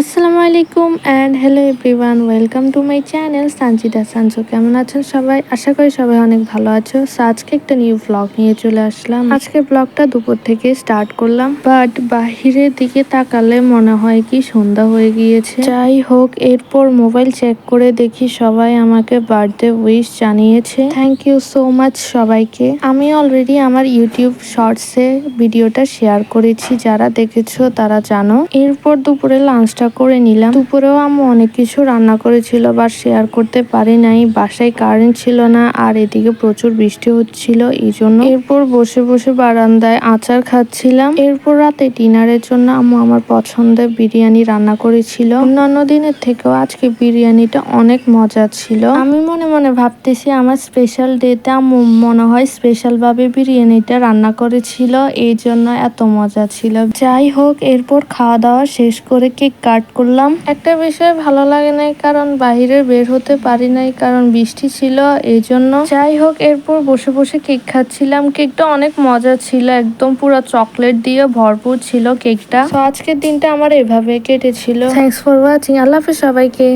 আসসালামু আলাইকুম and hello everyone welcome to my channel Sanjida সানসো কেমন আছেন সবাই? আশা করি সবাই অনেক ভালো আছো। So, আজকে একটা নিউ ব্লগ নিয়ে চলে আসলাম। আজকে ব্লগটা দুপুর থেকে স্টার্ট করলাম বাট বাহিরের দিকে তাকালে মনে হয় কি সন্ধ্যা হয়ে গিয়েছে। যাই হোক এরপর মোবাইল চেক করে দেখি সবাই আমাকে বার্থডে উইশ জানিয়েছে। থ্যাংক ইউ সো মাচ সবাইকে। আমি অলরেডি আমার ইউটিউব শর্টসে ভিডিওটা শেয়ার করেছি যারা দেখেছ তারা জানো। এরপর দুপুরে লাঞ্চটা করে নিলাম। দুপুরেও আমি অনেক কিছু রান্না করেছিল বা শেয়ার করতে পারি নাই। বাসায় কারেন্ট ছিল না, আর এদিকে প্রচুর বৃষ্টি হচ্ছিল, এই জন্য এরপর বসে বসে বারান্দায় আচার খাচ্ছিলাম। এরপর রাতে ডিনারের জন্য আমি আমার পছন্দের বিরিয়ানি রান্না করেছিল। অন্যান্য দিনের থেকেও আজকে বিরিয়ানিটা অনেক মজা ছিল। আমি মনে ভাবতেছি আমার স্পেশাল ডেতে মনে হয় স্পেশাল ভাবে বিরিয়ানিটা রান্না করেছিল, এই জন্য এত মজা ছিল। যাই হোক, এরপর খাওয়া দাওয়া শেষ করে কেক কাট করলাম। একটা বিষয় ভালো লাগে নাই, কারণ বাইরে বের হতে পারি নাই, কারণ বৃষ্টি ছিল, এই জন্য। যাই হোক, এরপর বসে বসে কেক খাচ্ছিলাম। কেকটা অনেক মজা ছিল, একদম পুরো চকলেট দিয়ে ভরপুর ছিল কেকটা তো আজকের দিনটা আমার এভাবে কেটেছিল। থ্যাংকস ফর ওয়াচিং আল্লাহ হাফেজ সবাইকে।